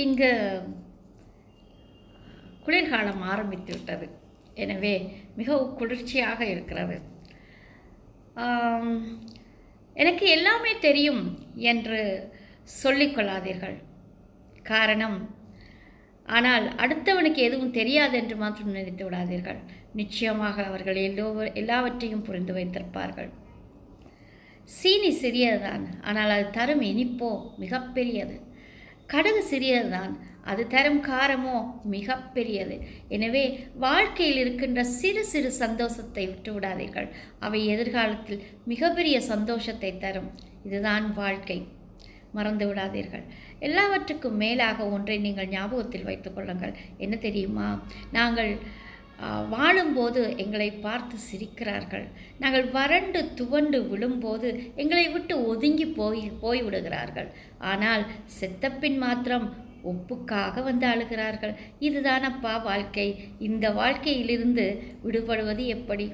இங்கு குளிர்காலம் ஆரம்பித்து விட்டது எனவே மிகவும் குளிர்ச்சியாக இருக்கிறது. எனக்கு எல்லாமே தெரியும் என்று சொல்லிக்கொள்ளாதீர்கள் காரணம் ஆனால் அடுத்தவனுக்கு எதுவும் தெரியாது என்று மாத்திரம் நினைத்து விடாதீர்கள். நிச்சயமாக அவர்கள் எல்லோ எல்லாவற்றையும் புரிந்து வைத்திருப்பார்கள். சீனி சிறியதுதான் ஆனால் அது தரும் இனிப்போ மிகப்பெரியது. கடுகு சிறியதுதான். அது தரும் காரமோ மிகப்பெரியது. எனவே வாழ்க்கையில் இருக்கின்ற சிறு சிறு சந்தோஷத்தை விட்டு விடாதீர்கள் அவை எதிர்காலத்தில் மிகப்பெரிய சந்தோஷத்தை தரும். இதுதான் வாழ்க்கை. மறந்து விடாதீர்கள். எல்லாவற்றுக்கும் மேலாக ஒன்றை நீங்கள் ஞாபகத்தில் வைத்துக்கொள்ளுங்கள் என்ன தெரியுமா? நாங்கள் வாழும்போது எங்களை பார்த்து சிரிக்கிறார்கள். நாங்கள் வறண்டு துவண்டு விழும்போது எங்களை விட்டு ஒதுங்கி போய் போய்விடுகிறார்கள். ஆனால் செத்தப்பின் மாத்திரம் ஒப்புக்காக வந்து அழுகிறார்கள். இதுதானப்பா வாழ்க்கை? இந்த வாழ்க்கையிலிருந்து விடுபடுவது எப்படி?